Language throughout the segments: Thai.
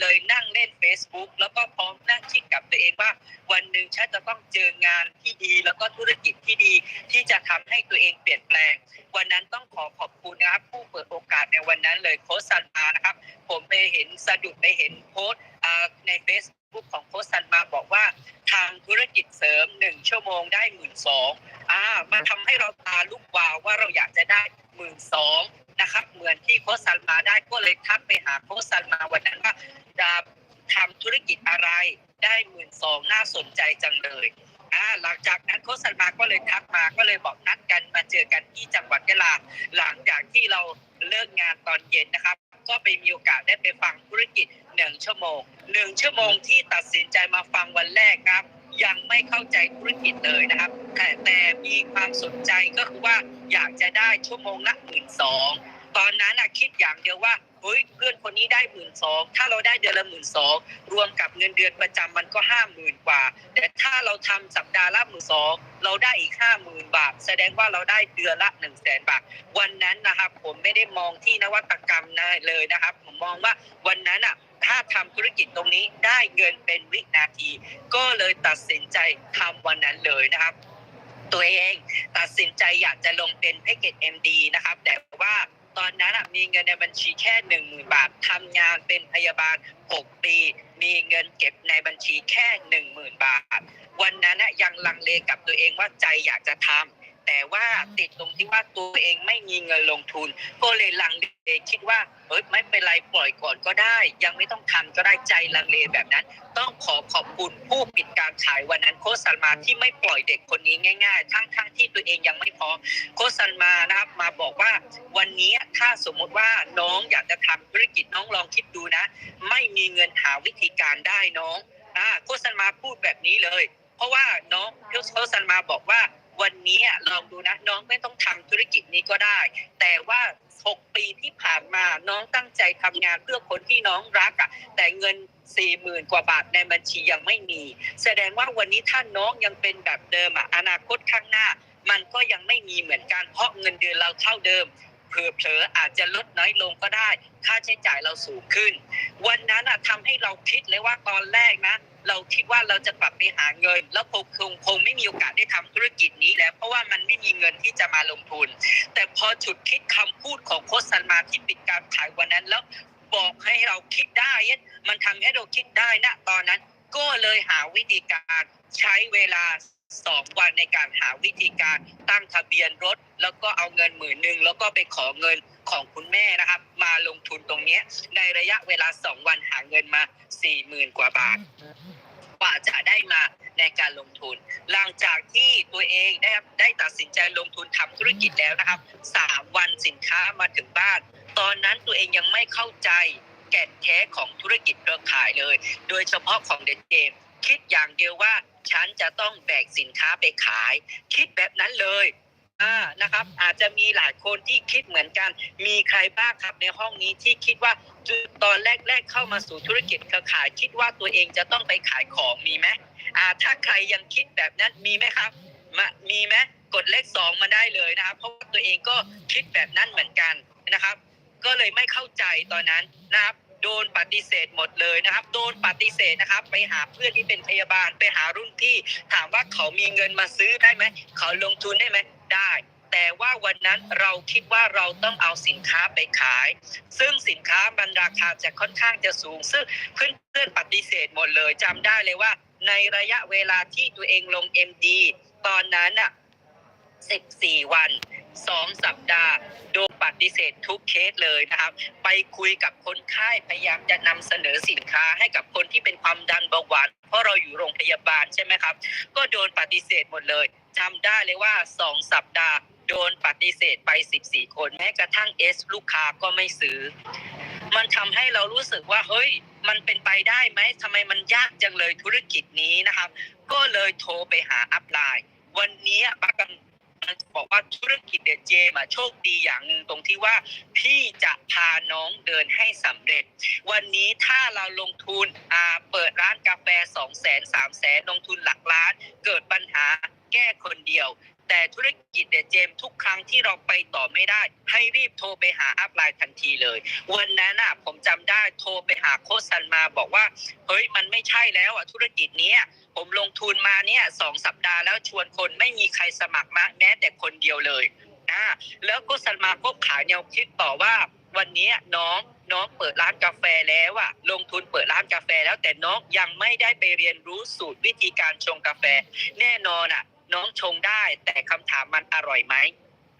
เลยนั่งเล่น Facebook แล้วก็พร้อมนั่งคิดกับตัวเองว่า วันหนึ่งฉันจะต้องเจองานที่ดี แล้วก็ธุรกิจที่ดีที่จะทำให้ตัวเองเปลี่ยนแปลง วันนั้นต้องขอขอบคุณนะครับผู้เปิดโอกาสในวันนั้นเลยโค้ชซันมานะครับ ผมไปเห็นสะดุดไปเห็นโพสต์ใน Facebook ของโค้ชซันมาบอกว่าทางธุรกิจเสริม1ชั่วโมงได้หมื่นสองอ่ามาทำให้เราตาลุกวาวว่าเราอยากจะได้หมื่นสอง นะครับ เหมือนที่โค้ชซันมาได้ก็เลยทักไปหาโค้ชซันมาวันนั้นว่าจะทำธุรกิจอะไรได้หมื่นสองน่าสนใจจังเลยอ่าหลังจากนั้นโค้ชซันมาก็เลยทักมาก็เลยบอกนัดกันมาเจอกันที่จังหวัดยะลาหลังจากที่เราเลิกงานตอนเย็นนะครับ ก็ไปมีโอกาสได้ไปฟังธุรกิจหนึ่งชั่วโมงหนึ่งชั่วโมงที่ตัดสินใจมาฟังวันแรกครับ ยังไม่เข้าใจธุรกิจเลยนะครับแต่แต่มีความสนใจก็คือว่าอยากจะได้ชั่วโมงละหมื่นสองตอนนั้นคิดอย่างเดียวว่าเฮ้ยเพื่อนคนนี้ได้หมื่นสองถ้าเราได้เดือนละหมื่นสองรวมกับเงินเดือนประจำมันก็ห้าหมื่นกว่า แต่ถ้าเราทำสัปดาห์ละหมื่นสองเราได้อีกห้าหมื่นบาท แสดงว่าเราได้เดือนละหนึ่งแสนบาท วันนั้นนะครับผมไม่ได้มองที่นวัตกรรมนะเลยนะครับ ผมมองว่าวันนั้นอะ ถ้าทำธุรกิจตรงนี้ได้เงินเป็นวินาที ก็เลยตัดสินใจทำวันนั้นเลยนะครับ ตัวเองตัดสินใจอยากจะลงเป็นแพ็กเกจ MD นะครับ แต่ว่าตอนนั้นมีเงินในบัญชีแค่หนึ่งหมื่นบาททำงานเป็นพยาบาล 6 ปี มีเงินเก็บในบัญชีแค่หนึ่งหมื่นบาท วันนั้นยังลังเลกับตัวเองว่าใจอยากจะทำ แต่ว่าติดตรงที่ว่าตัวเองไม่มีเงินลงทุน ก็เลยลังเลคิดว่าเฮ้ยไม่เป็นไรปล่อยก่อนก็ได้ ยังไม่ต้องทำก็ได้ใจลังเลแบบนั้น ต้องขอขอบคุณผู้ปิดการขายวันนั้นโคชซันมาที่ไม่ปล่อยเด็กคนนี้ง่าย ๆ ทั้งๆทที่ตัวเองยังไม่พร้อมโคชซันมานะครับมาบอกว่าวันนี้ถ้าสมมุติว่าน้องอยากจะทำธุรกิจน้องลองคิดดูนะ ไม่มีเงินหาวิธีการได้น้องอ่าโคชซันมาพูดแบบนี้เลย เพราะว่าน้องโคชซันมาบอกว่า วันนี้ลองดูนะน้องไม่ต้องทำธุรกิจนี้ก็ได้ แต่ว่า 6 ปีที่ผ่านมาน้องตั้งใจทำงานเพื่อคนที่น้องรักอะแต่เงิน4 0,000กว่าบาทในบัญชียังไม่มี แสดงว่าวันนี้ถ้าน้องยังเป็นแบบเดิมอะอนาคตข้างหน้า มันก็ยังไม่มีเหมือนกันเพราะเงินเดือนเราเท่าเดิมเผลอๆอาจจะลดน้อยลงก็ได้ ค่าใช้จ่ายเราสูงขึ้น วันนั้นอะทำให้เราคิดเลยว่าตอนแรกนะ เราคิดว่าเราจะกลับไปหาเงิน แล้วคงคงคงไม่มีโอกาสได้ทำธุรกิจนี้แล้ว เพราะว่ามันไม่มีเงินที่จะมาลงทุน แต่พอฉุดคิดคำพูดของโคชซันมาที่ปิดการขายวันนั้นแล้วบอกให้เราคิดได้ มันทำให้เราคิดได้นะตอนนั้น ก็เลยหาวิธีการใช้เวลาสองวันในการหาวิธีการตั้งทะเบียนรถ แล้วก็เอาเงินหมื่นหนึ่งแล้วก็ไปขอเงิน ของคุณแม่นะครับ มาลงทุนตรงนี้ในระยะเวลาสองวันหาเงินมาสี่หมื่นกว่าบาทกว่าจะได้มาในการลงทุน หลังจากที่ตัวเองได้ได้ตัดสินใจลงทุนทำธุรกิจแล้วนะครับสามวันสินค้ามาถึงบ้าน ตอนนั้นตัวเองยังไม่เข้าใจแก่นแท้ของธุรกิจเครือข่ายเลย โดยเฉพาะของเดนเจมคิดอย่างเดียวว่าฉันจะต้องแบกสินค้าไปขาย คิดแบบนั้นเลย นะครับ อาจจะมีหลายคนที่คิดเหมือนกัน มีใครบ้างครับในห้องนี้ที่คิดว่าจุดตอนแรก ๆ เข้ามาสู่ธุรกิจเครือข่าย คิดว่าตัวเองจะต้องไปขายของมีไหมอ่าถ้าใครยังคิดแบบนั้นมีไหมครับมามีไหมกดเลขสองมาได้เลยนะครับ เพราะว่าตัวเองก็คิดแบบนั้นเหมือนกันนะครับ ก็เลยไม่เข้าใจตอนนั้นนะครับโดนปฏิเสธหมดเลยนะครับ โดนปฏิเสธนะครับ ไปหาเพื่อนที่เป็นพยาบาล ไปหารุ่นพี่ ถามว่าเขามีเงินมาซื้อได้ไหม เขาลงทุนได้ไหม ได้ แต่ว่าวันนั้นเราคิดว่าเราต้องเอาสินค้าไปขาย ซึ่งสินค้ามันราคาจะค่อนข้างจะสูง ซึ่งเพื่อนเพื่อนๆปฏิเสธหมดเลยจำได้เลยว่า ในระยะเวลาที่ตัวเองลง MD ตอนนั้นอะ14 วัน 2 สัปดาห์โดนปฏิเสธทุกเคสเลยนะครับ ไปคุยกับคนไข้พยายามจะนำเสนอสินค้าให้กับคนที่เป็นความดันเบาหวานเพราะเราอยู่โรงพยาบาลใช่ไหมครับ ก็โดนปฏิเสธหมดเลย จำได้เลยว่าสองสัปดาห์โดนปฏิเสธไป 14 คนแม้กระทั่งเอสลูกค้าก็ไม่ซื้อ มันทำให้เรารู้สึกว่าเฮ้ย มันเป็นไปได้ไหมทำไมมันยากจังเลยธุรกิจนี้นะครับ ก็เลยโทรไปหาอัพไลน์ วันนี้ปักกำังจะบอกว่าธุรกิจเดเจมอะโชคดีอย่างหนึ่งตรงที่ว่า พี่จะพาน้องเดินให้สำเร็จ วันนี้ถ้าเราลงทุนอ่าเปิดร้านกาแฟ2 0 0 0 0 0 3 0 0 0 0ลงทุนหลักล้าน เกิดปัญหาแก้คนเดียว แต่ธุรกิจเนี่ยเจมทุกครั้งที่เราไปต่อไม่ได้ ให้รีบโทรไปหาอัพไลน์ทันทีเลย วันนั้นอะผมจำได้โทรไปหาโค้ชซันมาบอกว่า เฮ้ยมันไม่ใช่แล้วอะธุรกิจเนี้ย ผมลงทุนมาเนี่ยสองสัปดาห์แล้วชวนคนไม่มีใครสมัครมาแม้แต่คนเดียวเลยนะแล้วโค้ชซันมาก็ขายแนวคิดต่อว่า วันนี้น้องน้องเปิดร้านกาแฟแล้วอะลงทุนเปิดร้านกาแฟแล้วแต่น้องยังไม่ได้ไปเรียนรู้สูตรวิธีการชงกาแฟ แน่นอนอะน้องชงได้ แต่คำถามมันอร่อยไหม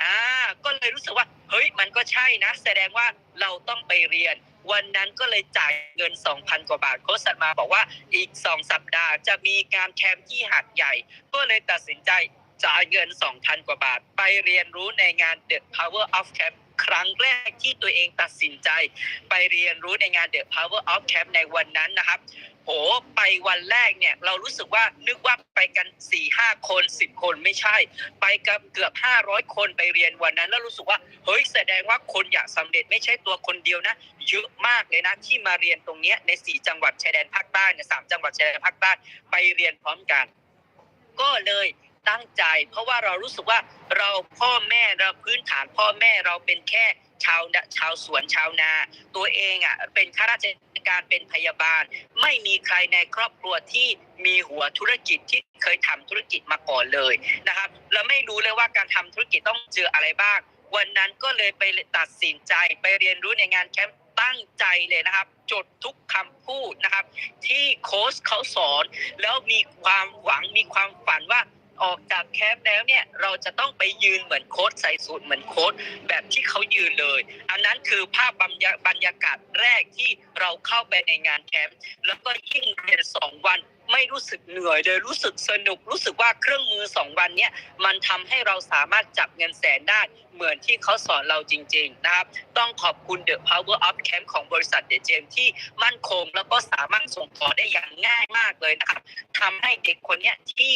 อ่าก็เลยรู้สึกว่า เฮ้ยมันก็ใช่นะ แสดงว่าเราต้องไปเรียน วันนั้นก็เลยจ่ายเงิน 2,000 กว่าบาทโค้ชสันมาบอกว่าอีก 2 สัปดาห์จะมีการแคมป์ที่หัดใหญ่ ก็เลยตัดสินใจจ่ายเงิน 2,000 กว่าบาท ไปเรียนรู้ในงาน The Power of Camp ครั้งแรกที่ตัวเองตัดสินใจ ไปเรียนรู้ในงาน The Power of Camp ในวันนั้นนะครับโหไปวันแรกเนี่ยเรารู้สึกว่านึกว่าไปกัน4ี่ห้าคนสิบคนไม่ใช่ ไปกับเกือบ 500 คนไปเรียนวันนั้น แล้วรู้สึกว่าเฮ้ยแสดงว่าคนอยากสำเร็จไม่ใช่ตัวคนเดียวนะเยอะมากเลยนะที่มาเรียนตรงเนี้ยในสี่จังหวัดชายแดนภาคใต้เนี่ยสามจังหวัดชายแดนภาคใต้ไปเรียนพร้อมกัน ก็เลย ตั้งใจ เพราะว่าเรารู้สึกว่าเราพ่อแม่เราพื้นฐานพ่อแม่เราเป็นแค่ชาวนาชาวสวนชาวนา ตัวเองอะเป็นข้าราชการเป็นพยาบาล ไม่มีใครในครอบครัวที่มีหัวธุรกิจที่เคยทำธุรกิจมาก่อนเลยนะครับเราไม่รู้เลยว่าการทำธุรกิจต้องเจออะไรบ้าง วันนั้นก็เลยไปตัดสินใจไปเรียนรู้ในงานแคมป์ตั้งใจเลยนะครับ จดทุกคำพูดนะครับ ที่โค้ชเขาสอน แล้วมีความหวังมีความฝันว่า ออกจากแคมป์แล้วเนี่ยเราจะต้องไปยืนเหมือนโค้ดใส่สูตรเหมือนโค้ดแบบที่เขายืนเลย อันนั้นคือภาพบรรยาบรรยากาศแรกที่เราเข้าไปในงานแคมป์แล้วก็ยิ่งเรียนสองวัน ไม่รู้สึกเหนื่อยเลยรู้สึกสนุกรู้สึกว่าเครื่องมือสองวันเนี้ยมันทำให้เราสามารถจับเงินแสนได้เหมือนที่เขาสอนเราจริง ๆ นะครับ ต้องขอบคุณ The Power of Camp ของบริษัทเดเจมที่มั่นคง แล้วก็สามารถส่งต่อได้อย่างง่ายมากเลยนะครับทำให้เด็กคนนี้ที่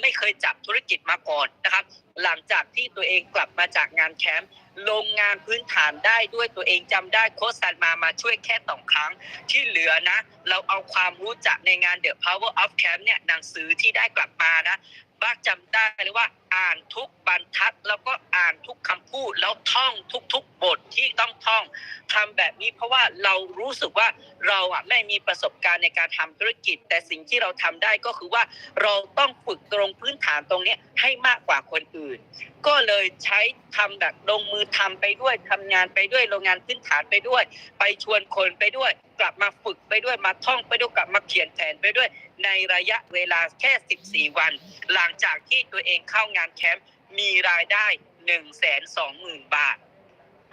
ไม่เคยจับธุรกิจมาก่อนนะครับ หลังจากที่ตัวเองกลับมาจากงานแคมป์ลงงานพื้นฐานได้ด้วยตัวเองจำได้โค้ชซันมามาช่วยแค่สองครั้ง ที่เหลือนะ เราเอาความรู้จักในงาน The Power of Camp เนี่ยหนังสือที่ได้กลับมานะบ้าจำได้เลยว่าอ่านทุกบรรทัด แล้วก็อ่านทุกคำพูดแล้วท่องทุก ๆ บทที่ต้องท่องทำแบบนี้ เพราะว่าเรารู้สึกว่าเราอะไม่มีประสบการณ์ในการทำธุรกิจ แต่สิ่งที่เราทำได้ก็คือว่าเราต้องฝึกตรงพื้นฐานตรงนี้ให้มากกว่าคนอื่น ก็เลยใช้ทำแบบลงมือทำไปด้วยทำงานไปด้วยโรงงานพื้นฐานไปด้วย ไปชวนคนไปด้วย กลับมาฝึกไปด้วยมาท่องไปด้วยกลับมาเขียนแผนไปด้วย ในระยะเวลาแค่ 14 วัน หลังจากที่ตัวเองเข้างงานแคมป์มีรายได้1 2 0 0 0 0บาท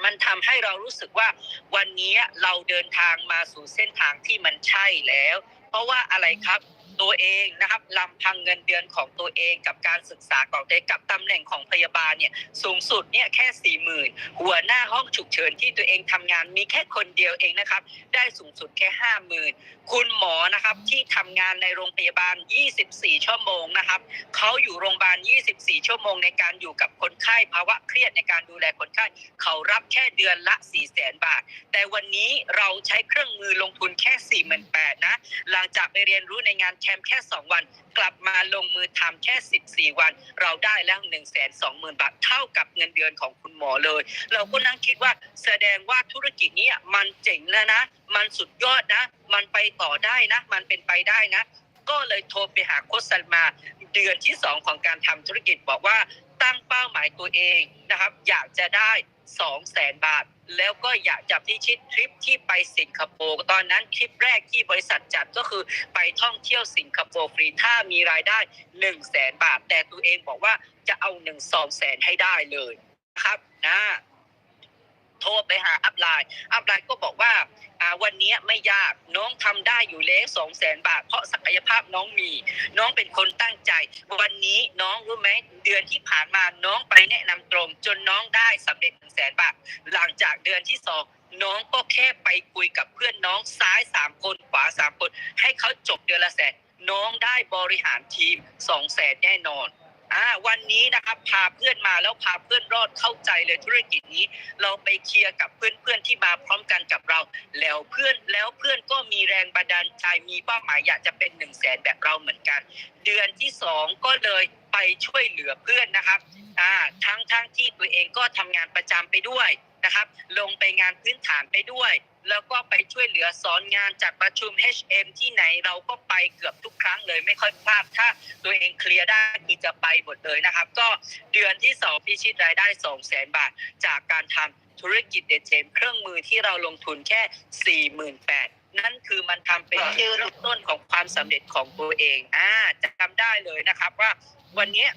มันทำให้เรารู้สึกว่าวันนี้เราเดินทางมาสู่เส้นทางที่มันใช่แล้ว เพราะว่าอะไรครับ ตัวเองนะครับลำพังเงินเดือนของตัวเองกับการศึกษาของตัวเองกับตำแหน่งของพยาบาลเนี่ยสูงสุดเนี่ยแค่สี่หมื่นหัวหน้าห้องฉุกเฉินที่ตัวเองทำงานมีแค่คนเดียวเองนะครับ ได้สูงสุดแค่ห้าหมื่นคุณหมอนะครับที่ทำงานในโรงพยาบาล 24 ชั่วโมงนะครับเขาอยู่โรงพยาบาล 24 ชั่วโมงในการอยู่กับคนไข้ภาวะเครียดในการดูแลคนไข้เขารับแค่เดือนละ4 0 0 0 0 0 บาท แต่วันนี้เราใช้เครื่องมือลงทุนแค่48,000นะหลังจากไปเรียนรู้ในงานแคมป์แค่ 2 วัน กลับมาลงมือทำแค่ 14 วัน เราได้แล้ว1 2 0 0 0 0 บาท เท่ากับเงินเดือนของคุณหมอเลย เราก็นั่งคิดว่าแสดงว่าธุรกิจนี้มันเจ๋งแล้วนะ มันสุดยอดนะ มันไปต่อได้นะ มันเป็นไปได้นะ ก็เลยโทรไปหาโคชซันมาเดือนที่ 2 ของการทำธุรกิจบอกว่าตั้งเป้าหมายตัวเองนะครับ อยากจะได้ 2 0 0แสนบาท แล้วก็อยากจะพิชิตทริปที่ไปสิงคโปร์ตอนนั้นทริปแรกที่บริษัทจัดก็คือไปท่องเที่ยวสิงคโปร์ฟรีถ้ามีรายได้1นึ่งแสนบาท แต่ตัวเองบอกว่าจะเอา1 2 0 0 0แสนให้ได้เลยนะครับนะ โทรไปหาอัพไลน์อัพไลน์ก็บอกว่าวันนี้ไม่ยากน้องทำได้อยู่แล้วสองแสนบาท เพราะศักยภาพน้องมี น้องเป็นคนตั้งใจ วันนี้น้องรู้ไหมเดือนที่ผ่านมาน้องไปแนะนำตรง จนน้องได้สำเร็จหนึ่งแสนบาท หลังจากเดือนที่สองน้องก็แค่ไปคุยกับเพื่อนน้องซ้ายสามคนขวาสามคน ให้เขาจบเดือนละแสนน้องได้บริหารทีมสองแสนแน่นอน อ่าวันนี้นะครับพาเพื่อนมาแล้วพาเพื่อนรอดเข้าใจเลยธุรกิจนี้ เราไปเคลียร์กับเพื่อนๆที่มาพร้อมกันกับเรา แล้วเพื่อนแล้วเพื่อนก็มีแรงบันดาลใจมีเป้าหมายอยากจะเป็นหนึ่งแสนแบบเราเหมือนกัน เดือนที่สองก็เลยไปช่วยเหลือเพื่อนนะครับอ่าทั้งทั้งที่ตัวเองก็ทำงานประจำไปด้วยนะครับ ลงไปงานพื้นฐานไปด้วย แล้วก็ไปช่วยเหลือสอนงานจากประชุม HM ที่ไหนเราก็ไปเกือบทุกครั้งเลยไม่ค่อยพลาดถ้าตัวเองเคลียร์ได้คือจะไปหมดเลยนะครับ ก็เดือนที่สองพิชิตรายได้2 0 0 0 0 0บาท จากการทำธุรกิจเดเจมเครื่องมือที่เราลงทุนแค่ 48,000นั่นคือมันทำเป็นชื่อเริ่มต้นของความสำเร็จของตัวเอง อ่าจะจำได้เลยนะครับว่าวันนี้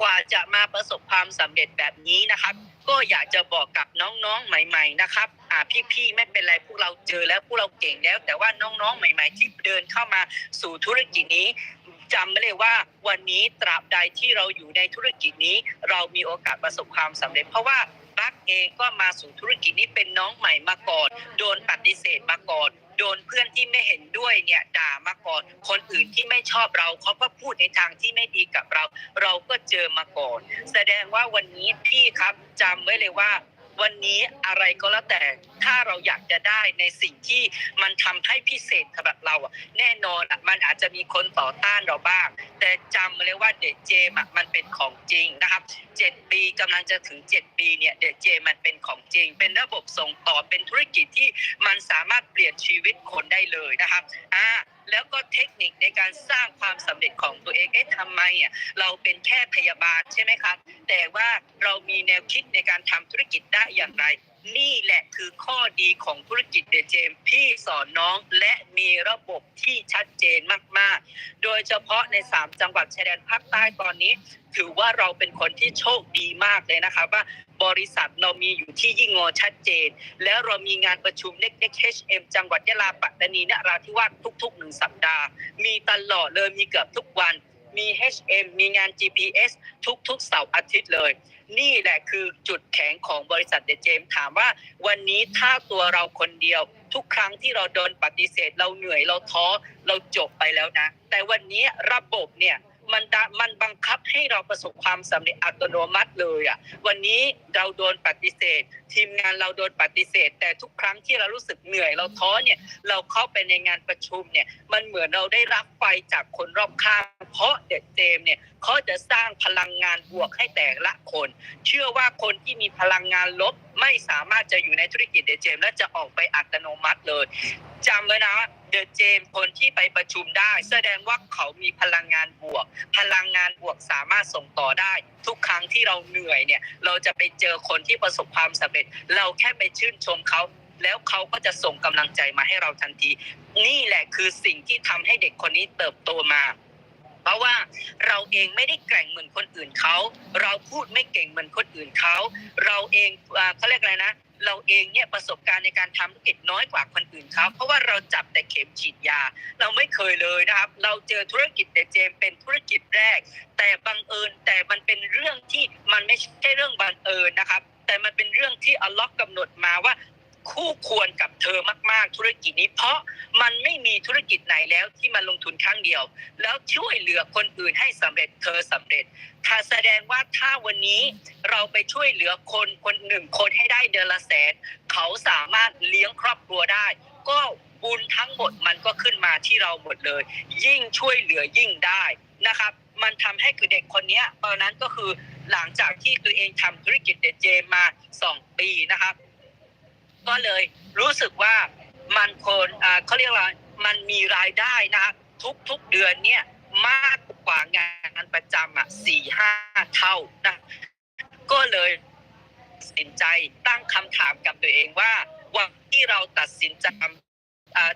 กว่าจะมาประสบความสำเร็จแบบนี้นะครับ ก็อยากจะบอกกับน้องๆใหม่ ๆนะครับ อ่าพี่ๆไม่เป็นไรพวกเราเจอแล้วพวกเราเก่งแล้ว แต่ว่าน้องๆใหม่ ๆ ที่เดินเข้ามาสู่ธุรกิจนี้จำไว้เลยว่าวันนี้ตราบใดที่เราอยู่ในธุรกิจนี้ เรามีโอกาสประสบความสำเร็จ เพราะว่าบักเองก็มาสู่ธุรกิจนี้เป็นน้องใหม่มาก่อนโดนปฏิเสธมาก่อน โดนเพื่อนที่ไม่เห็นด้วยเนี่ยด่ามาก่อน คนอื่นที่ไม่ชอบเราเขาก็พูดในทางที่ไม่ดีกับเรา เราก็เจอมาก่อน แสดงว่าวันนี้พี่ครับจำไว้เลยว่า วันนี้อะไรก็แล้วแต่ถ้าเราอยากจะได้ในสิ่งที่มันทำให้พิเศษสำหรับเราอะแน่นอนอะมันอาจจะมีคนต่อต้านเราบ้าง แต่จำเลยว่าเดเจมมันเป็นของจริงนะครับเจ็ดปีกำลังจะถึงเจ็ดปีเนี่ยเดเจมันเป็นของจริง เป็นระบบส่งต่อเป็นธุรกิจที่มันสามารถเปลี่ยนชีวิตคนได้เลยนะครับอ่า แล้วก็เทคนิคในการสร้างความสำเร็จของตัวเอง เอ๊ะทำไมอะเราเป็นแค่พยาบาลใช่ไหมครับแต่ว่าเรามีแนวคิดในการทำธุรกิจได้อย่างไร นี่แหละคือข้อดีของธุรกิจเดเจมพี่สอนน้องและมีระบบที่ชัดเจนมาก ๆ โดยเฉพาะใน 3 จังหวัดชายแดนภาคใต้ตอนนี้ ถือว่าเราเป็นคนที่โชคดีมากเลยนะครับว่าบริษัทเรามีอยู่ที่ยิ่งงอชัดเจน แล้วเรามีงานประชุมเล็กๆ HM จังหวัดยะลาปัตตานีนราธิวาสทุกๆหนึ่งสัปดาห์ มีตลอดเลยมีเกือบทุกวัน มี HM มีงาน GPS ทุกๆเสาร์อาทิตย์เลย นี่แหละคือจุดแข็งของบริษัทเดเจมถามว่าวันนี้ถ้าตัวเราคนเดียว ทุกครั้งที่เราโดนปฏิเสธ เราเหนื่อยเราท้อเราจบไปแล้วนะ แต่วันนี้ระบบเนี่ย มันดะมันบังคับให้เราประสบความสำเร็จอัตโนมัติเลยอะวันนี้เราโดนปฏิเสธ ทีมงานเราโดนปฏิเสธ แต่ทุกครั้งที่เรารู้สึกเหนื่อยเราท้อเนี่ยเราเข้าไปในงานประชุมเนี่ยมันเหมือนเราได้รับไฟจากคนรอบข้าง เพราะเด็กเจมเนี่ยเขาจะสร้างพลังงานบวกให้แต่ละคน เชื่อว่าคนที่มีพลังงานลบไม่สามารถจะอยู่ในธุรกิจเดเจมและจะออกไปอัตโนมัติเลย จำไว้นะเดอะเจมส์คนที่ไปประชุมได้ แสดงว่าเขามีพลังงานบวก พลังงานบวกสามารถส่งต่อได้ ทุกครั้งที่เราเหนื่อยเนี่ย เราจะไปเจอคนที่ประสบความสำเร็จ เราแค่ไปชื่นชมเขา แล้วเขาก็จะส่งกำลังใจมาให้เราทันที นี่แหละคือสิ่งที่ทำให้เด็กคนนี้เติบโตมา เพราะว่าเราเองไม่ได้แกร่งเหมือนคนอื่นเขา เราพูดไม่เก่งเหมือนคนอื่นเขา เราเองอ่าเขาเรียกอะไรนะ เราเองเนี่ยประสบการณ์ในการทำธุรกิจน้อยกว่าคนอื่นเขาเพราะว่าเราจับแต่เข็มฉีดยา เราไม่เคยเลยนะครับ เราเจอธุรกิจเดเจมเป็นธุรกิจแรก แต่บังเอิญแต่มันเป็นเรื่องที่มันไม่ใช่เรื่องบังเอิญนะครับ แต่มันเป็นเรื่องที่อัลล็อกกำหนดมาว่า คู่ควรกับเธอมาก ๆ ธุรกิจนี้ เพราะมันไม่มีธุรกิจไหนแล้วที่มาลงทุนครั้งเดียว แล้วช่วยเหลือคนอื่นให้สำเร็จเธอสำเร็จถ้าแสดงว่าถ้าวันนี้เราไปช่วยเหลือคนคนหนึ่งคนให้ได้เดือนละแสนเขาสามารถเลี้ยงครอบครัวได้ ก็บุญทั้งหมดมันก็ขึ้นมาที่เราหมดเลย ยิ่งช่วยเหลือยิ่งได้นะครับมันทำให้คือเด็กคนนี้ตอนนั้นก็คือหลังจากที่ตัวเองทำธุรกิจเดเจมาสองปีนะครับ ก็เลยรู้สึกว่ามันคนเขาเรียกว่ามันมีรายได้นะทุกทุกเดือนเนี่ยมากกว่างานประจำอะสี่ห้าเท่านะก็เลยตัดสินใจตั้งคำถามกับตัวเองว่าวันที่เราตัดสินใจ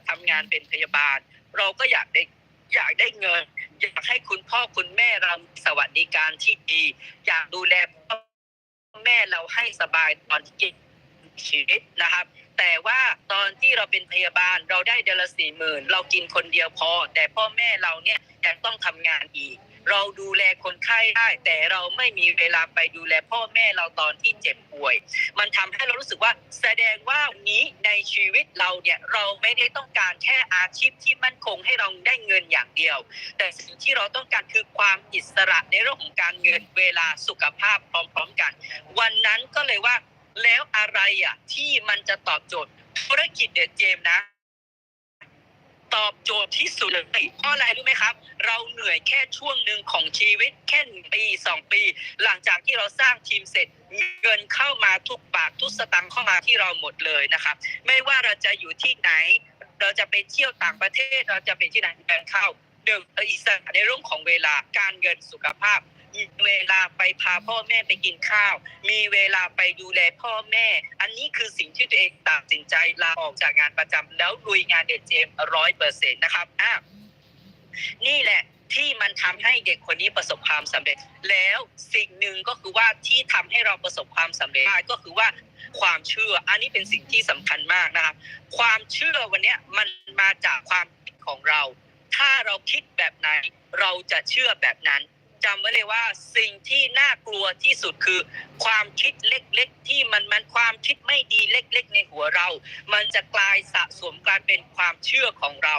ทำงานเป็นพยาบาล เราก็อยากได้อยากได้เงิน อยากให้คุณพ่อคุณแม่เราสวัสดิการที่ดี อยากดูแลพ่อแม่เราให้สบายตอนที่เจ็บ ชีวิตนะครับ แต่ว่าตอนที่เราเป็นพยาบาลเราได้เดือนละสี่หมื่นเรากินคนเดียวพอ แต่พ่อแม่เราเนี่ยยังต้องทำงานอีก เราดูแลคนไข้ได้แต่เราไม่มีเวลาไปดูแลพ่อแม่เราตอนที่เจ็บป่วย มันทำให้เรารู้สึกว่าแสดงว่านนี้ในชีวิตเราเนี่ยเราไม่ได้ต้องการแค่อาชีพที่มั่นคงให้เราได้เงินอย่างเดียว แต่สิ่งที่เราต้องการคือความอิสระในเรื่องของการเงินเวลาสุขภาพพร้อม ๆ กัน วันนั้นก็เลยว่า แล้วอะไรอะ ที่มันจะตอบโจทย์ธุรกิจเดดเจมส์นะ ตอบโจทย์ที่สุดเลยเพราะอะไรรู้ไหมครับ เราเหนื่อยแค่ช่วงหนึ่งของชีวิตแค่หนึ่งปีสองปี หลังจากที่เราสร้างทีมเสร็จเงินเข้ามาทุกบาททุกสตางค์เข้ามาที่เราหมดเลยนะครับ ไม่ว่าเราจะอยู่ที่ไหน เราจะไปเที่ยวต่างประเทศ เราจะไปที่ไหนเงินเข้าหนึ่งอิสระในเรื่องของเวลาการเงินสุขภาพ มีเวลาไปพาพ่อแม่ไปกินข้าว มีเวลาไปดูแลพ่อแม่ อันนี้คือสิ่งที่ตัวเองตัดสินใจลาออกจากงานประจำแล้วลุยงานเด็ดเจมร้อยเปอร์เซ็นต์นะครับอะนี่แหละที่มันทำให้เด็กคนนี้ประสบความสำเร็จ แล้วสิ่งหนึ่งก็คือว่าที่ทำให้เราประสบความสำเร็จได้ก็คือว่าความเชื่อ อันนี้เป็นสิ่งที่สำคัญมากนะครับ ความเชื่อวันนี้มันมาจากความคิดของเรา ถ้าเราคิดแบบไหน เราจะเชื่อแบบนั้น จำไว้เลยว่าสิ่งที่น่ากลัวที่สุดคือ ความคิดเล็กๆ ที่มันมันความคิดไม่ดีเล็ก ๆ ในหัวเรา มันจะกลายสะสมกลายเป็นความเชื่อของเรา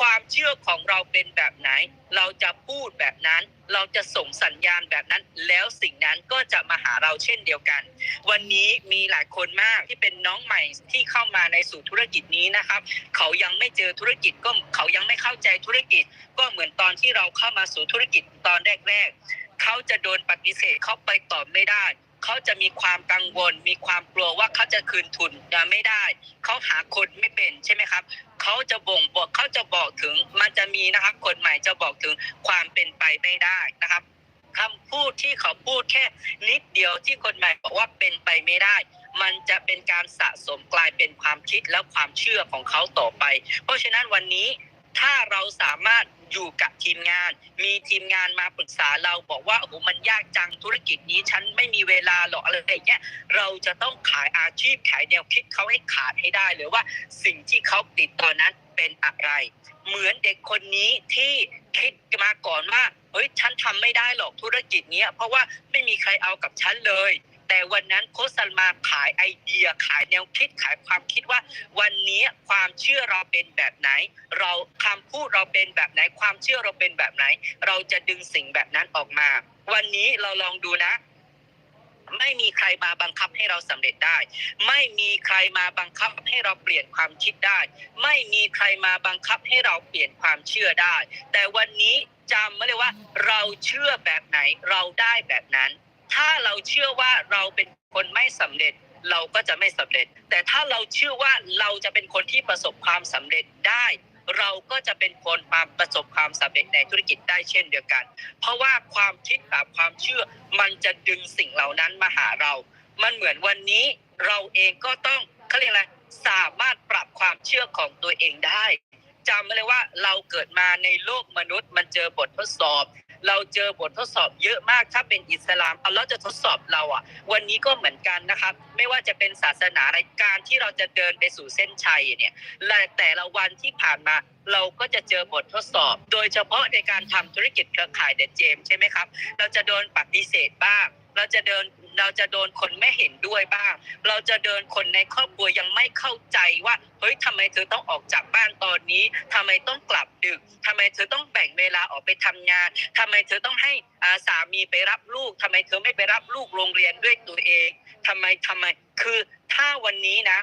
ความเชื่อของเราเป็นแบบไหนเราจะพูดแบบนั้น เราจะส่งสัญญาณแบบนั้น แล้วสิ่งนั้นก็จะมาหาเราเช่นเดียวกัน วันนี้มีหลายคนมากที่เป็นน้องใหม่ที่เข้ามาในสู่ธุรกิจนี้นะครับ เขายังไม่เจอธุรกิจก็เขายังไม่เข้าใจธุรกิจ ก็เหมือนตอนที่เราเข้ามาสู่ธุรกิจตอนแรก ๆ เขาจะโดนปฏิเสธเขาไปต่อไม่ได้ เขาจะมีความกังวล มีความกลัวว่าเขาจะคืนทุนไม่ได้ เขาหาคนไม่เป็นใช่ไหมครับ เขาจะบ่งบอกเขาจะบอกถึงมันจะมีนะครับคนใหม่จะบอกถึงความเป็นไปไม่ได้นะครับคำพูดที่เขาพูดแค่นิดเดียวที่คนใหม่บอกว่าเป็นไปไม่ได้ มันจะเป็นการสะสมกลายเป็นความคิดและความเชื่อของเขาต่อไป เพราะฉะนั้นวันนี้ถ้าเราสามารถ อยู่กับทีมงาน มีทีมงานมาปรึกษาเราบอกว่าโอ้โหมันยากจังธุรกิจนี้ฉันไม่มีเวลาหรอกอะไรอย่างเงี้ยเราจะต้องขายอาชีพขายแนวคิดเขาให้ขาดให้ได้หรือว่าสิ่งที่เขาติดตอนนั้นเป็นอะไร เหมือนเด็กคนนี้ที่คิดมาก่อนว่าเฮ้ยฉันทำไม่ได้หรอกธุรกิจเนี้ยเพราะว่าไม่มีใครเอากับฉันเลย แต่วันนั้นโคชซันมาขายไอเดียขายแนวคิดขายความคิดว่า วันนี้ความเชื่อเราเป็นแบบไหน เราคำพูดเราเป็นแบบไหน ความเชื่อเราเป็นแบบไหน เราจะดึงสิ่งแบบนั้นออกมา วันนี้เราลองดูนะไม่มีใครมาบังคับให้เราสำเร็จได้ ไม่มีใครมาบังคับให้เราเปลี่ยนความคิดได้ ไม่มีใครมาบังคับให้เราเปลี่ยนความเชื่อได้ แต่วันนี้จำไว้เลยว่า เราเชื่อแบบไหนเราได้แบบนั้น ถ้าเราเชื่อว่าเราเป็นคนไม่สำเร็จเราก็จะไม่สำเร็จ แต่ถ้าเราเชื่อว่าเราจะเป็นคนที่ประสบความสำเร็จได้ เราก็จะเป็นคนมาประสบความสำเร็จในธุรกิจได้เช่นเดียวกัน เพราะว่าความคิดกับความเชื่อมันจะดึงสิ่งเหล่านั้นมาหาเรา มันเหมือนวันนี้เราเองก็ต้องเขาเรียกอะไรสามารถปรับความเชื่อของตัวเองได้จำไว้เลยว่าเราเกิดมาในโลกมนุษย์มันเจอบททดสอบ เราเจอบททดสอบเยอะมากถ้าเป็นอิสลามอัลเลอฮ์จะทดสอบเราอะ วันนี้ก็เหมือนกันนะครับ ไม่ว่าจะเป็นศาสนาในการที่เราจะเดินไปสู่เส้นชัยเนี่ยแต่ละวันที่ผ่านมาเราก็จะเจอบททดสอบ โดยเฉพาะในการทำธุรกิจเครือข่ายเดนเจมใช่ไหมครับ เราจะโดนปฏิเสธบ้าง เราจะเดินเราจะโดนคนไม่เห็นด้วยบ้าง เราจะเดินคนในครอบครัวยังไม่เข้าใจว่าเฮ้ยทำไมเธอต้องออกจากบ้านตอนนี้ทำไมต้องกลับดึกทำไมเธอต้องแบ่งเวลาออกไปทำงานทำไมเธอต้องให้อาสามีไปรับลูกทำไมเธอไม่ไปรับลูกโรงเรียนด้วยตัวเองทำไมทำไมคือถ้าวันนี้นะ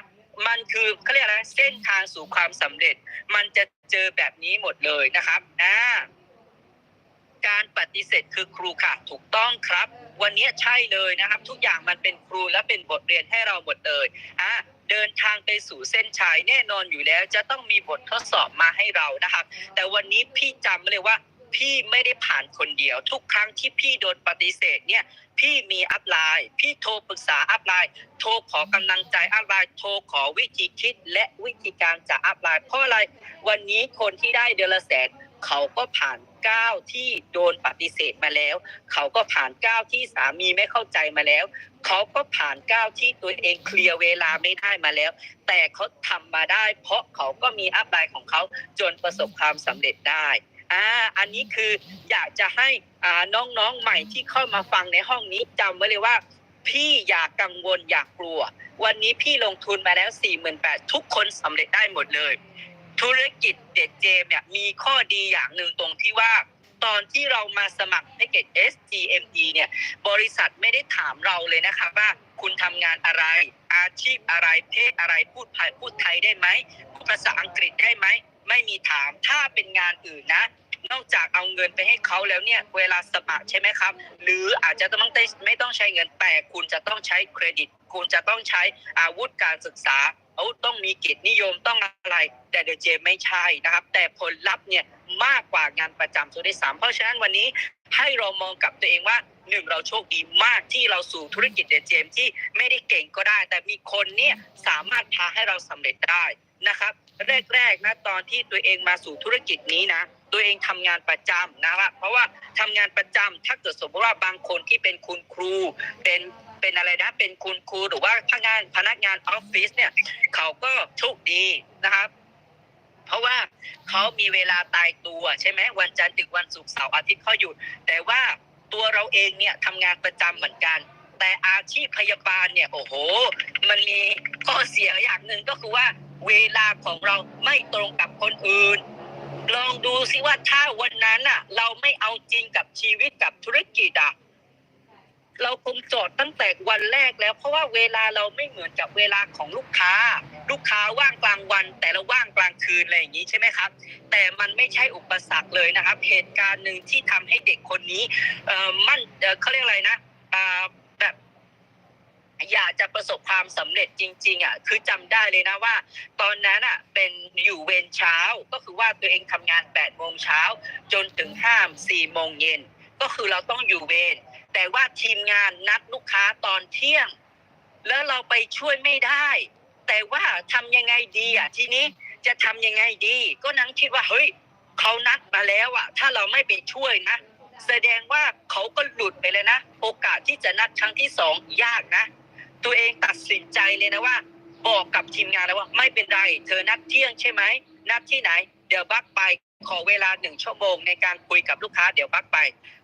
มันคือเขาเรียกอะไรเส้นทางสู่ความสำเร็จ มันจะเจอแบบนี้หมดเลยนะครับอ่า การปฏิเสธคือครูค่ะถูกต้องครับ วันนี้ใช่เลยนะครับ ทุกอย่างมันเป็นครูและเป็นบทเรียนให้เราหมดเลยอะเดินทางไปสู่เส้นชัยแน่นอนอยู่แล้ว จะต้องมีบททดสอบมาให้เรานะครับ แต่วันนี้พี่จำไว้เลยว่าพี่ไม่ได้ผ่านคนเดียว ทุกครั้งที่พี่โดนปฏิเสธเนี่ยพี่มีอัพไลน์พี่โทรปรึกษาอัพไลน์โทรขอกำลังใจอัพไลน์โทรขอวิธีคิดและวิธีการจากอัพไลน์เพราะอะไรวันนี้คนที่ได้เดือนละแสน เขาก็ผ่านก้าวที่โดนปฏิเสธมาแล้ว เขาก็ผ่านก้าวที่สามีไม่เข้าใจมาแล้ว เขาก็ผ่านก้าวที่ตัวเองเคลียร์เวลาไม่ได้มาแล้ว แต่เขาทำมาได้ เพราะเขาก็มีอัพไลน์ของเขาจนประสบความสำเร็จได้อ่าอันนี้คืออยากจะให้อ่าน้องๆใหม่ที่เข้ามาฟังในห้องนี้จำไว้เลยว่า พี่อย่ากกังวลอย่ากกลัว วันนี้พี่ลงทุนมาแล้ว 4 8 0 0 0ทุกคนสำเร็จได้หมดเลย ธุรกิจเด็กเจมเนี่ยมีข้อดีอย่างหนึ่งตรงที่ว่า ตอนที่เรามาสมัครแพ็กเกจ SGME เนี่ยบริษัทไม่ได้ถามเราเลยนะคะว่าคุณทำงานอะไร อาชีพอะไรเพศอะไรพูดไทยพูดไทยได้ไหมพูดภาษาอังกฤษได้ไหม ไม่มีถามถ้าเป็นงานอื่นนะนอกจากเอาเงินไปให้เขาแล้วเนี่ยเวลาสมัครใช่ไหมครับ หรืออาจจะต้องไม่ต้องใช้เงินแต่คุณจะต้องใช้เครดิต คุณจะต้องใช้อาวุธการศึกษา ต้องมีเกียรตินิยมต้องอะไร แต่เดอะเจมไม่ใช่นะครับ แต่ผลลัพธ์เนี่ยมากกว่างานประจำตัวที่สามเพราะฉะนั้นวันนี้ให้เรามองกับตัวเองว่าหนึ่งเราโชคดีมากที่เราสู่ธุรกิจเดอะเจมที่ไม่ได้เก่งก็ได้ แต่มีคนเนี่ยสามารถพาให้เราสำเร็จได้นะครับ แรกๆนะตอนที่ตัวเองมาสู่ธุรกิจนี้นะตัวเองทำงานประจำนะครับเพราะว่าทำงานประจำถ้าเกิดสมมติว่าบางคนที่เป็นคุณครูเป็น เป็นอะไรนะ เป็นคุณครูหรือว่าพนักงานพนักงานออฟฟิศเนี่ย เขาก็โชคดีนะครับ เพราะว่าเขามีเวลาตายตัวใช่ไหมวันจันทร์ถึงวันศุกร์เสาร์อาทิตย์เขาหยุด แต่ว่าตัวเราเองเนี่ยทำงานประจำเหมือนกัน แต่อาชีพพยาบาลเนี่ยโอ้โห มันมีข้อเสียอย่างหนึ่งก็คือว่าเวลาของเราไม่ตรงกับคนอื่น ลองดูซิว่าถ้าวันนั้นอะ เราไม่เอาจริงกับชีวิตกับธุรกิจอะ เราคงจอดตั้งแต่วันแรกแล้ว เพราะว่าเวลาเราไม่เหมือนกับเวลาของลูกค้า ลูกค้าว่างกลางวัน แต่เราว่างกลางคืนอะไรอย่างนี้ใช่ไหมครับ แต่มันไม่ใช่อุปสรรคเลยนะครับ เหตุการณ์หนึ่งที่ทำให้เด็กคนนี้เอ่อมั่นเขาเรียกอะไรนะแบบอยากจะประสบความสำเร็จจริง ๆอะคือจำได้เลยนะว่า ตอนนั้นอะเป็นอยู่เวรเช้าก็คือว่าตัวเองทำงาน8ปดโมงเช้าจนถึงห้ามสี่โมงเย็นก็คือเราต้องอยู่เวร แต่ว่าทีมงานนัดลูกค้าตอนเที่ยง แล้วเราไปช่วยไม่ได้ แต่ว่าทำยังไงดีอะทีนี้จะทำยังไงดี ก็นั่งคิดว่าเฮ้ยเขานัดมาแล้วอะ ถ้าเราไม่ไปช่วยนะ แสดงว่าเขาก็หลุดไปเลยนะโอกาสที่จะนัดครั้งที่สองยากนะ ตัวเองตัดสินใจเลยนะว่า บอกกับทีมงานแล้วว่าไม่เป็นไร เธอนัดเที่ยงใช่ไหมนัดที่ไหน เดี๋ยวบักไปขอเวลาหนึ่งชั่วโมงในการคุยกับลูกค้าเดี๋ยวบักไป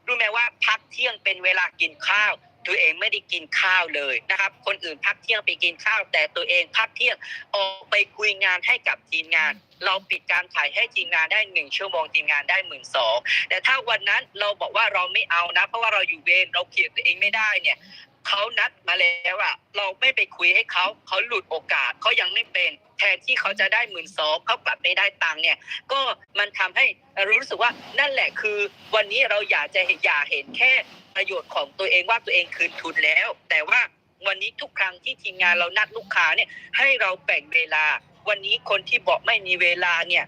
รู้ไหมว่าพักเที่ยงเป็นเวลากินข้าว ตัวเองไม่ได้กินข้าวเลยนะครับ คนอื่นพักเที่ยงไปกินข้าว แต่ตัวเองพักเที่ยงออกไปคุยงานให้กับทีมงาน เราปิดการถ่ายให้ทีมงานได้หนึ่งชั่วโมงทีมงานได้หมื่นสองแต่ถ้าวันนั้นเราบอกว่าเราไม่เอานะ เพราะว่าเราอยู่เวรเราเขียนตัวเองไม่ได้เนี่ย เขานัดมาแล้วอะเราไม่ไปคุยให้เขาเขาหลุดโอกาสเขายังไม่เป็น แทนที่เขาจะได้หมื่นสองเขากลับไม่ได้ตังค์เนี่ย ก็มันทำให้รู้สึกว่านั่นแหละคือ วันนี้เราอยากจะอย่าเห็นแค่ประโยชน์ของตัวเองว่าตัวเองคืนทุนแล้ว แต่ว่าวันนี้ทุกครั้งที่ทีมงานเรานัดลูกค้าเนี่ย ให้เราแบ่งเวลา วันนี้คนที่บอกไม่มีเวลาเนี่ย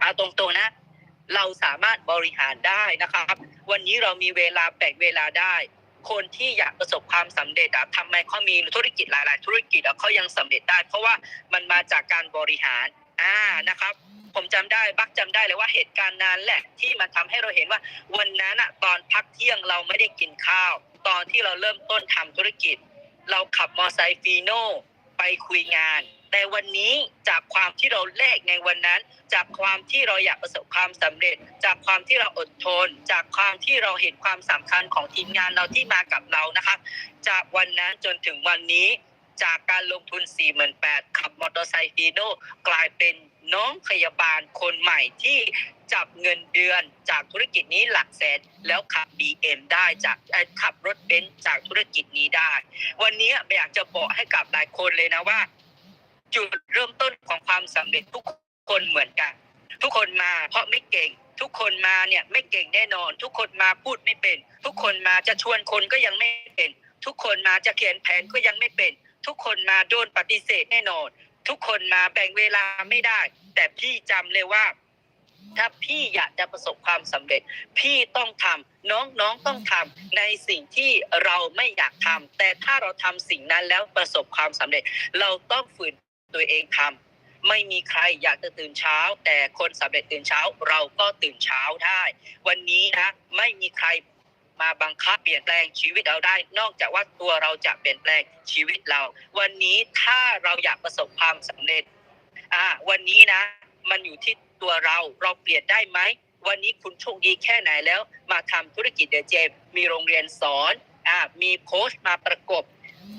เอาตรงๆนะ เราสามารถบริหารได้นะครับ วันนี้เรามีเวลาแบ่งเวลาได้ คนที่อยากประสบความสำเร็จอะทำไมเขามีธุรกิจหลาย ๆ ธุรกิจอะเขายังสำเร็จได้ เพราะว่ามันมาจากการบริหารอ่านะครับ ผมจำได้บักจำได้เลยว่าเหตุการณ์นั้นแหละที่มันทำให้เราเห็นว่าวันนั้นอะตอนพักเที่ยงเราไม่ได้กินข้าว ตอนที่เราเริ่มต้นทำธุรกิจ เราขับมอไซค์ฟีโน่ไปคุยงาน แต่วันนี้จากความที่เราแลกในวันนั้น จากความที่เราอยากประสบความสำเร็จ จากความที่เราอดทน จากความที่เราเห็นความสำคัญของทีมงานเราที่มากับเรานะครับจากวันนั้นจนถึงวันนี้จากการลงทุน 48,000ขับมอเตอร์ไซค์ฟีโน่กลายเป็นน้องพยาบาลคนใหม่ที่จับเงินเดือนจากธุรกิจนี้หลักแสนแล้วขับ BM ได้จากขับรถเบนซ์จากธุรกิจนี้ได้ วันนี้อยากจะบอกให้กับหลายคนเลยนะว่า จุดเริ่มต้นของความสำเร็จทุกคนเหมือนกัน ทุกคนมาเพราะไม่เก่ง ทุกคนมาเนี่ยไม่เก่งแน่นอน ทุกคนมาพูดไม่เป็น ทุกคนมาจะชวนคนก็ยังไม่เป็น ทุกคนมาจะเขียนแผนก็ยังไม่เป็น ทุกคนมาโดนปฏิเสธแน่นอน ทุกคนมาแบ่งเวลาไม่ได้ แต่พี่จำเลยว่า ถ้าพี่อยากจะประสบความสำเร็จ พี่ต้องทำน้องๆต้องทำในสิ่งที่เราไม่อยากทำแต่ถ้าเราทำสิ่งนั้นแล้วประสบความสำเร็จ เราต้องฝืน ตัวเองทไม่มีใครอยากจะตื่นเช้า แต่คนสำเร็จตื่นเช้าเราก็ตื่นเช้าได้ วันนี้นะไม่มีใครมาบังคับเปลี่ยนแปลงชีวิตเราได้ นอกจากว่าตัวเราจะเปลี่ยนแปลงชีวิตเรา วันนี้ถ้าเราอยากประสบความสำเร็จอ่าวันนี้นะ มันอยู่ที่ตัวเราเราเปลี่ยนได้ไหมวันนี้คุณโชคดีแค่ไหนแล้ว มาทำธุรกิจเดเจมมีโรงเรียนสอนอ่ามีโค้ชมาประกบ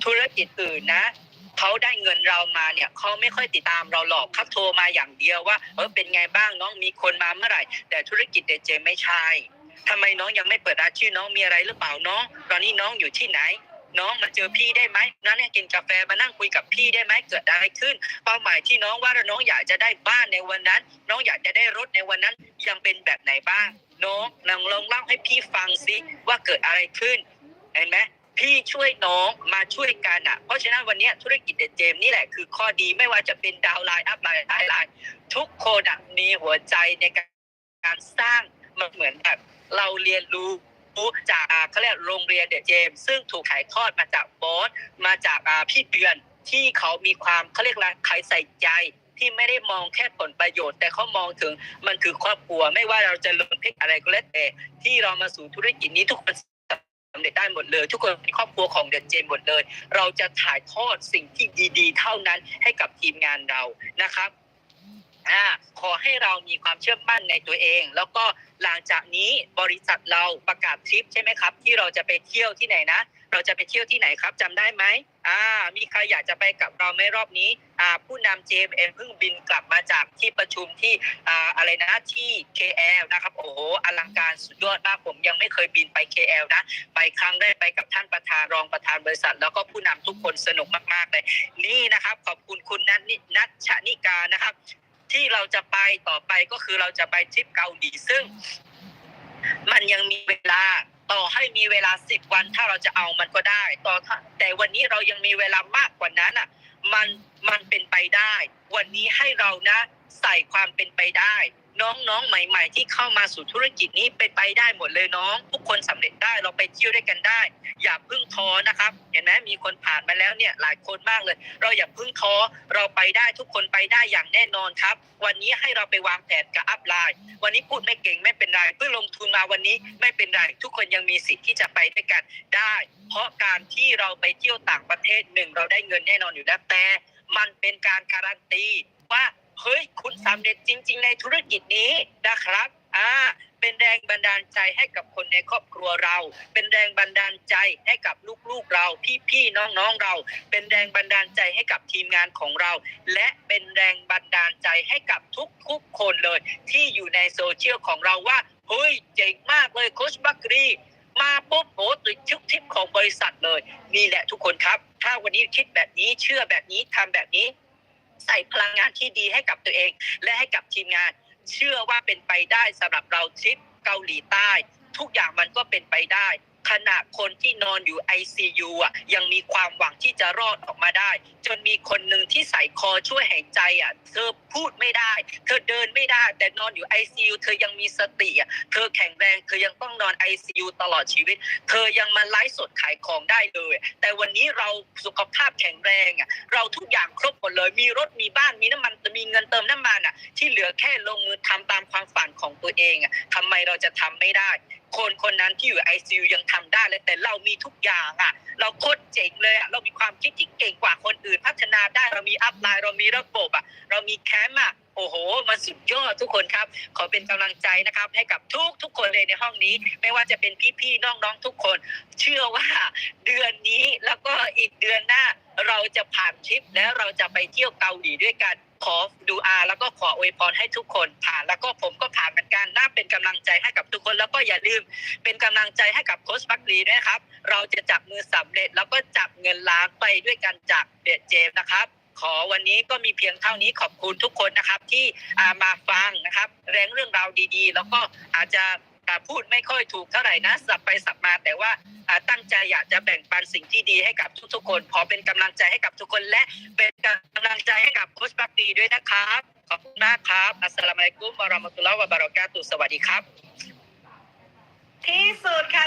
ธุรกิจอื่นนะ เขาได้เงินเรามาเนี่ยเขาไม่ค่อยติดตามเราหรอกเขาโทรมาอย่างเดียวว่าเออเป็นไงบ้างน้องมีคนมาเมื่อไหร่ แต่ธุรกิจเดเจไม่ใช่ทำไมน้องยังไม่เปิดร้าชื่อน้องมีอะไรหรือเปล่าน้อง ตอนนี้น้องอยู่ที่ไหน น้องมาเจอพี่ได้ไหมนั่งเนี่ยกินกาแฟมานั่งคุยกับพี่ได้ไหมเกิดอะไรขึ้น เป้าหมายที่น้องว่าน้องอยากจะได้บ้านในวันนั้น น้องอยากจะได้รถในวันนั้น ยังเป็นแบบไหนบ้าง น้องลองลองเล่าให้พี่ฟังสิว่าเกิดอะไรขึ้นเห็นไหม พี่ช่วยน้องมาช่วยกันอะ เพราะฉะนั้นวันนี้ธุรกิจเดอะเจมนี่แหละคือข้อดีไม่ว่าจะเป็นดาวไลน์อัพไลน์ไลน์ทุกคนมีหัวใจในการสร้างมันเหมือนแบบเราเรียนรู้จากเขาเรียกโรงเรียนเดอะเจมซึ่งถูกถ่ายทอดมาจากบอสมาจากพี่เดือนที่เขามีความเขาเรียกอะไรใครใส่ใจที่ไม่ได้มองแค่ผลประโยชน์ แต่เขามองถึงมันคือครอบครัว ไม่ว่าเราจะลงเพกอะไรก็แล้วแต่ที่เรามาสู่ธุรกิจนี้ทุกคน สำเร็จได้หมดเลย ทุกคนเป็นครอบครัวของเดนเจมหมดเลย เราจะถ่ายทอดสิ่งที่ดีๆ เท่านั้นให้กับทีมงานเรานะครับอ่าขอให้เรามีความเชื่อมั่นในตัวเอง แล้วก็หลังจากนี้บริษัทเราประกาศทริปใช่ไหมครับ ที่เราจะไปเที่ยวที่ไหนนะ เราจะไปเที่ยวที่ไหนครับจำได้ไหมอ่า มีใครอยากจะไปกับเราไหมรอบนี้อ่าผู้นำ JMM เพิ่งบินกลับมาจากที่ประชุมที่อ่าอะไรนะที่ KL นะครับโอ้โหอลังการสุดยอดมากผมยังไม่เคยบินไป KL นะ ไปครั้งแรกไปกับท่านประธานรองประธานบริษัท แล้วก็ผู้นำทุกคนสนุกมากๆเลย นี่นะครับ ขอบคุณคุณนัทนินัทชนิกานะครับ ที่เราจะไปต่อไปก็คือเราจะไปทริปเกาหลีซึ่ง มันยังมีเวลา ต่อให้มีเวลาสิบวันถ้าเราจะเอามันก็ได้ต่อแต่วันนี้เรายังมีเวลามากกว่านั้นอะมันมันเป็นไปได้ วันนี้ให้เรานะ ใส่ความเป็นไปได้ น้องๆ ใหม่ๆ ที่เข้ามาสู่ธุรกิจนี้เป็นไปได้หมดเลยน้อง ทุกคนสำเร็จได้เราไปเที่ยวด้วยกันได้ อย่าพึ่งท้อนะครับ เห็นไหมมีคนผ่านมาแล้วเนี่ยหลายคนมากเลย เราอย่าพึ่งท้อเราไปได้ทุกคนไปได้อย่างแน่นอนครับ วันนี้ให้เราไปวางแผนกับอัพไลน์ วันนี้พูดไม่เก่งไม่เป็นไรเพิ่งลงทุนมาวันนี้ไม่เป็นไรทุกคนยังมีสิทธิ์ที่จะไปด้วยกันได้ เพราะการที่เราไปเที่ยวต่างประเทศหนึ่งเราได้เงินแน่นอนอยู่แล้วแต่มันเป็นการการันตีว่า เฮ้ยคุณสำเร็จจริง ๆ ในธุรกิจนี้นะครับอ่าเป็นแรงบันดาลใจให้กับคนในครอบครัวเรา เป็นแรงบันดาลใจให้กับลูกๆเราพี่ๆน้องๆเรา เป็นแรงบันดาลใจให้กับทีมงานของเรา และเป็นแรงบันดาลใจให้กับทุกๆคนเลย ที่อยู่ในโซเชียลของเราว่าเฮ้ยเจ๋งมากเลยโคชบักรีมาปุ๊บโหติดทุกทิปของบริษัทเลยนี่แหละทุกคนครับ ถ้าวันนี้คิดแบบนี้เชื่อแบบนี้ทำแบบนี้ ใส่พลังงานที่ดีให้กับตัวเอง และให้กับทีมงาน เชื่อว่าเป็นไปได้สำหรับเราทริปเกาหลีใต้ ทุกอย่างมันก็เป็นไปได้ ขณะคนที่นอนอยู่ ICU อะยังมีความหวังที่จะรอดออกมาได้ จนมีคนหนึ่งที่ใส่คอช่วยหายใจอะเธอพูดไม่ได้ เธอเดินไม่ได้ แต่นอนอยู่ ICU เธอยังมีสติอะเธอแข็งแรง เธอยังต้องนอน ICU ตลอดชีวิต เธอยังมาไลฟ์สดขายของได้เลย แต่วันนี้เราสุขภาพแข็งแรงอะเราทุกอย่างครบหมดเลย มีรถมีบ้านมีน้ำมันมีเงินเติมน้ำมันอะที่เหลือแค่ลงมือทำตามความฝันของตัวเองอะทำไมเราจะทำไม่ได้ คนคนนั้นที่อยู่ ICU ยังทำได้เลยแต่เรามีทุกอย่างอะ เราโคตรเจ๋งเลยอะเรามีความคิดที่เก่งกว่าคนอื่น พัฒนาได้เรามีอัพไลน์เรามีระบบอะเรามีแคมป์อะโอ้โห มันสุดยอดทุกคนครับ ขอเป็นกำลังใจนะครับ ให้กับทุกทุกคนเลยในห้องนี้ ไม่ว่าจะเป็นพี่ๆน้องๆทุกคน เชื่อว่าเดือนนี้แล้วก็อีกเดือนหน้า เราจะผ่านทริปแล้วเราจะไปเที่ยวเกาหลีด้วยกัน ขอดูอาแล้วก็ขออวยพรให้ทุกคนผ่านแล้วก็ผมก็ผ่านเหมือนกันน่าเป็นกำลังใจให้กับทุกคน แล้วก็อย่าลืมเป็นกำลังใจให้กับโค้ชบักลีด้วยครับ เราจะจับมือสำเร็จแล้วก็จับเงินล้านไปด้วยกันจากเดดเจมนะครับขอวันนี้ก็มีเพียงเท่านี้ขอบคุณทุกคนนะครับที่มาฟังนะครับ แรงเรื่องราวดีๆ แล้วก็อาจจะ พูดไม่ค่อยถูกเท่าไหร่นะ สับไปสับมาแต่ว่าตั้งใจอยากจะแบ่งปันสิ่งที่ดีให้กับทุกๆ คน ขอเป็นกำลังใจให้กับทุกคนและเป็นกำลังใจให้กับโค้ชปักลีด้วยนะครับ ขอบคุณมากครับ อัสสลามุอะลัยกุมวะราะมะตุลลอฮ์วะบารอกาตุสวัสดีครับ ที่สุดค่ะ